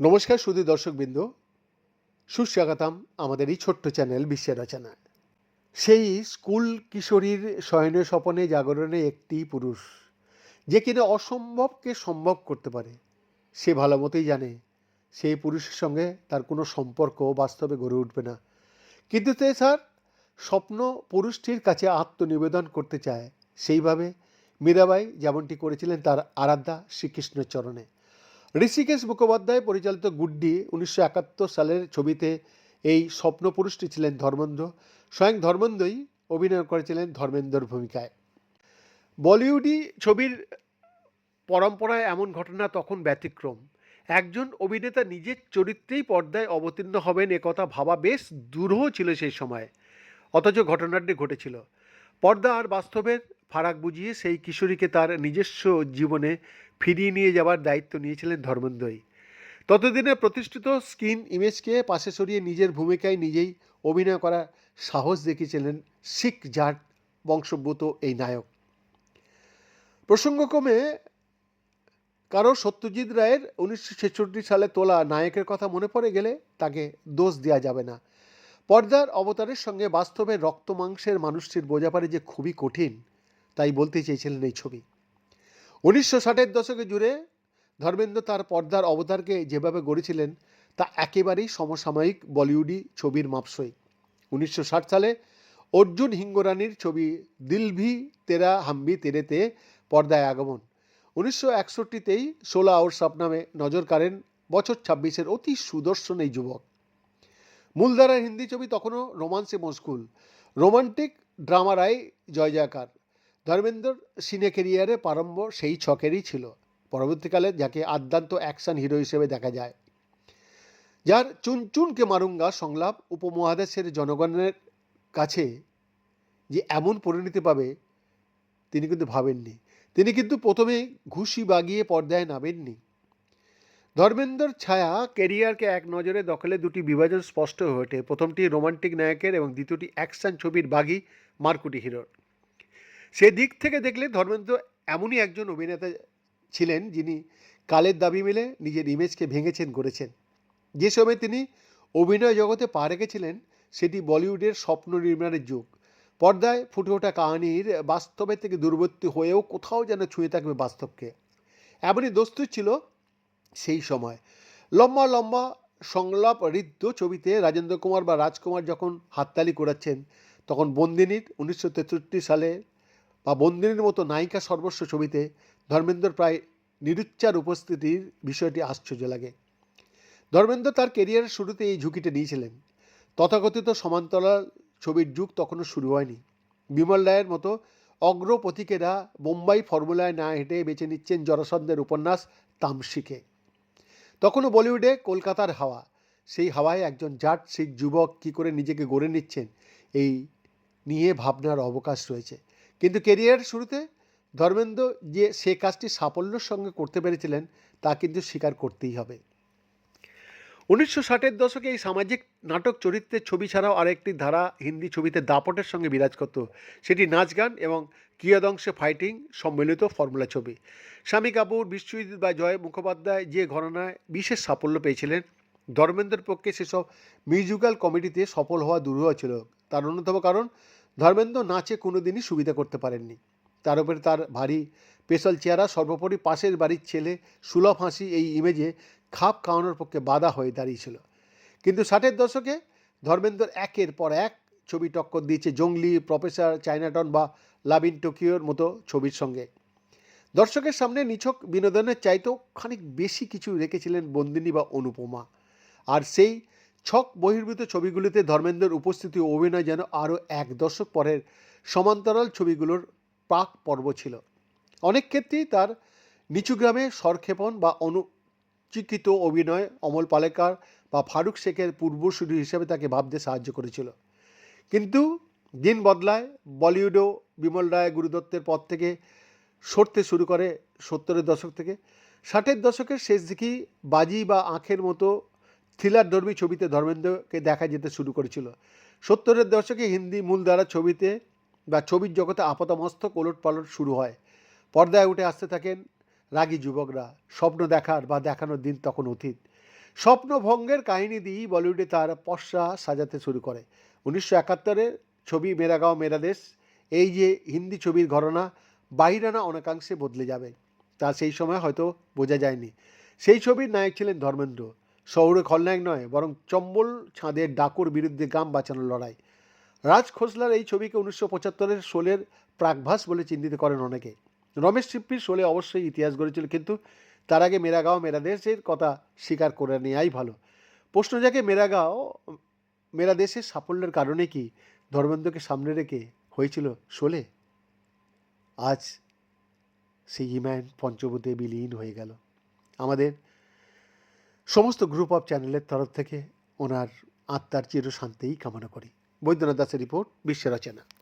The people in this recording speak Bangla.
নমস্কার সুদী দর্শকবৃন্দ। সুস্বাগতম আমাদের এই ছোট্ট চ্যানেল বিশ্বের রচনা সেই স্কুল কিশোরীর শয়নে স্বপনে জাগরণে একটি পুরুষ, যে কিনা অসম্ভবকে সম্ভব করতে পারে, সে ভালো মতোই জানে, সেই পুরুষের সঙ্গে তার কোনো সম্পর্ক বাস্তবে গড়ে উঠবে না। কিন্তু তে স্যার স্বপ্ন পুরুষটির কাছে আত্মনিবেদন করতে চায়, সেইভাবে মীরাবাই যেমনটি করেছিলেন তার আরাধ্যা শ্রীকৃষ্ণের চরণে। ঋষিকেশ মুখোপাধ্যায় পরিচালিত গুড্ডি উনিশশো একাত্তর সালের ছবিতে এই স্বপ্ন পুরুষটি ছিলেন ধর্মেন্দ্র। স্বয়ং ধর্মেন্দ্রই অভিনয় করেছিলেন ধর্মেন্দ্রর ভূমিকায়। বলিউডি ছবির পরম্পরায় এমন ঘটনা তখন ব্যতিক্রম। একজন অভিনেতা নিজের চরিত্রেই পর্দায় অবতীর্ণ হবেন একথা ভাবা বেশ দূরহ ছিল সেই সময়। অথচ ঘটনাটি ঘটেছিল। পর্দা আর বাস্তবের ফারাক বুঝিয়ে সেই কিশোরীকে তার নিজস্ব জীবনে ফিরিয়ে নিয়ে যাওয়ার দায়িত্ব নিয়েছিলেন ধর্মেন্দ্রই। ততদিনে প্রতিষ্ঠিত স্ক্রিন ইমেজকে পাশে সরিয়ে নিজের ভূমিকায় নিজেই অভিনয় করার সাহস দেখিয়েছিলেন শিখ জাট বংশোদ্ভূত এই নায়ক। প্রসঙ্গক্রমে কারও সত্যজিৎ রায়ের উনিশশো ছেষট্টি সালে তোলা নায়কের কথা মনে পড়ে গেলে তাকে দোষ দেওয়া যাবে না। পর্দার অবতারের সঙ্গে বাস্তবে রক্ত মাংসের মানুষটির বোঝাপারে যে খুবই কঠিন তাই বলতে চেয়েছিলেন এই ছবি। উনিশশো ষাটের দশকে জুড়ে ধর্মেন্দ্র তার পর্দার অবতারকে যেভাবে গড়েছিলেন, তা একেবারেই সমসাময়িক বলিউডি ছবির মাপসই। উনিশশো ষাট সালে অর্জুন হিঙ্গরানির ছবি দিলভি তেরা হাম্বি তেরেতে পর্দায় আগমন। উনিশশো একষট্টিতেই ষোলো আওয়ার সাপ নামে নজর কাড়েন বছর ছাব্বিশের অতি সুদর্শন এই যুবক। মূলধারার হিন্দি ছবি তখনও রোমান্সে মশগুল। রোমান্টিক ড্রামারাই জয় জয়কার। ধর্মেন্দ্রর সিনে কেরিয়ারে প্রারম্ভ সেই ছকেরই ছিল। পরবর্তীকালে যাকে আদ্যান্ত অ্যাকশন হিরো হিসেবে দেখা যায়। যার চুনচুনকে মারুঙ্গা সংলাপ উপমহাদেশের জনগণের কাছে যে এমন পরিণতি পাবে, তিনি কিন্তু ভাবেননি। তিনি কিন্তু প্রথমে ঘুষি বাগিয়ে পর্দায় নামেননি। ধর্মেন্দ্রর ছায়া কেরিয়ারকে এক নজরে দখলে দুটি বিভাজন স্পষ্ট হয়ে ওঠে। প্রথমটি রোমান্টিক নায়কের এবং দ্বিতীয়টি অ্যাকশন ছবির বাগি মার্কুটি হিরোর। সেদিক থেকে দেখলে ধর্মেন্দ্র এমনই একজন অভিনেতা ছিলেন যিনি কালের দাবি মেলে নিজের ইমেজকে ভেঙেছেন, করেছেন। যে সময় তিনি অভিনয় জগতে পা রেখেছিলেন, সেটি বলিউডের স্বপ্ন নির্মাণের যুগ। পর্দায় ফুটে ওঠা কাহিনীর বাস্তবের থেকে দূরবর্তী হয়েও কোথাও যেন ছুঁয়ে থাকবে বাস্তবকে। এমনই দস্তুর ছিল সেই সময়। লম্বা লম্বা, সংলাপ ঋদ্ধ ছবিতে রাজেন্দ্র কুমার বা রাজকুমার যখন হাততালি করাচ্ছেন, তখন বন্দিনীর উনিশশো তেষট্টি সালে বা বন্দিনীর মতো নায়িকা সর্বস্ব ছবিতে ধর্মেন্দ্র প্রায় নিরুচ্চার উপস্থিতির বিষয়টি আশ্চর্য লাগে। ধর্মেন্দ্র তার কেরিয়ারের শুরুতে এই ঝুঁকিটা নিয়েছিলেন। তথাকথিত সমান্তরাল ছবির যুগ তখনও শুরু হয়নি। বিমল রায়ের মতো অগ্রপথিকেরা বোম্বাই ফর্মুলায় না হেঁটে বেছে নিচ্ছেন জরাসন্ধের উপন্যাস তামসিকে। তখনও বলিউডে কলকাতার হাওয়া। সেই হাওয়ায় একজন জাট, শিখ যুবক কী করে নিজেকে গড়ে নিচ্ছেন এই নিয়ে ভাবনার অবকাশ রয়েছে। কিন্তু কেরিয়ার শুরুতে ধর্মেন্দ্র যে সে কাজটি সাফল্যের সঙ্গে করতে পেরেছিলেন, তা কিন্তু স্বীকার করতেই হবে। উনিশশো ষাটের দশকে এই সামাজিক নাটক চরিত্রের ছবি ছাড়াও আরেকটি ধারা হিন্দি ছবিতে দাপটের সঙ্গে বিরাজ করত। সেটি নাচ গান এবং কিয়দংশে ফাইটিং সম্মিলিত ফর্মুলা ছবি। স্বামী কাপুর, বিশ্বজিৎ বা জয় মুখোপাধ্যায় যে ঘটনায় বিশেষ সাফল্য পেয়েছিলেন, ধর্মেন্দ্রের পক্ষে সেসব মিউজিক্যাল কমেডিতে সফল হওয়া দুরূহ ছিল তার অন্যতম কারণ ধর্মেন্দ্র নাচে কোনোদিনই সুবিধা করতে পারেননি। তার উপরে তার ভারী পেশল চেহারা, সর্বোপরি পাশের বাড়ির ছেলে সুলভ হাসি এই ইমেজে খাপ খাওয়ানোর পক্ষে বাধা হয়ে দাঁড়িয়েছিল। কিন্তু ষাটের দশকে ধর্মেন্দ্র একের পর এক ছবি টক্কর দিয়েছে জঙ্গলি প্রফেসর চাইনাটন বা লাভ ইন টোকিওর মতো ছবির সঙ্গে। দর্শকের সামনে নিছক বিনোদনের চাইতেও খানিক বেশি কিছু রেখেছিলেন বন্দিনী বা অনুপমা। আর সেই ছক বহির্ভূত ছবিগুলিতে ধর্মেন্দ্রের উপস্থিতি ও অভিনয় যেন আরও এক দশক পরের সমান্তরাল ছবিগুলোর প্রাক পর্ব ছিল। অনেক ক্ষেত্রেই তার নিচু গ্রামে স্বরক্ষেপণ বা অনুচিকিত অভিনয় অমল পালেকার বা ফারুক শেখের পূর্বসূরি হিসেবে তাকে ভাবতে সাহায্য করেছিল। কিন্তু দিন বদলায় বলিউডও বিমল রায় গুরুদত্তের পর থেকে সরতে শুরু করে সত্তরের দশক থেকে। ষাটের দশকের শেষ দিকেই বাজি বা আঁখের মতো থ্রিলার ধর্মী ছবিতে ধর্মেন্দ্রকে দেখা যেতে শুরু করেছিল। সত্তরের দশকে হিন্দি মূলধারা ছবিতে বা ছবির জগতে আপাতমস্তক ওলট পালট শুরু হয়। পর্দায় উঠে আসতে থাকেন রাগী যুবকরা। স্বপ্ন দেখার বা দেখানোর দিন তখন অতীত। স্বপ্ন ভঙ্গের কাহিনী দিয়েই বলিউডে তার পশ্চা সাজাতে শুরু করে। উনিশশো একাত্তরের ছবি মেরাগাঁও মেরাদেশ এই যে হিন্দি ছবির ঘটনা বাইরানা অনেকাংশে বদলে যাবে। তা সেই সময় হয়তো বোঝা যায়নি। সেই ছবির নায়ক ছিলেন ধর্মেন্দ্র। শহরে খলনায়ক নয়, বরং চম্বল ছাঁদের ডাকুর বিরুদ্ধে গাম বাঁচানোর লড়াই। রাজ খোসলার এই ছবিকে উনিশশো পঁচাত্তরের শোলের প্রাকভাস বলে চিহ্নিত করেন অনেকে। রমেশ সিপ্পির শোলে অবশ্যই ইতিহাস গড়েছিল কিন্তু তার আগে মেরাগাঁও মেরা দেশের কথা স্বীকার করে নেওয়াই ভালো। প্রশ্ন জাগে, মেরাগাঁও মেরা দেশের সাফল্যের কারণে কি ধর্মেন্দ্রকে সামনে রেখে হয়েছিল শোলে আজ সেই হিম্যান পঞ্চভূতে বিলীন হয়ে গেল। আমাদের সমস্ত গ্রুপ অফ চ্যানেলের তরফ থেকে ওনার আত্মার চিরশান্তিই কামনা করি। বৈদ্যনাথ দাসের রিপোর্ট বিশ্ব রচনা।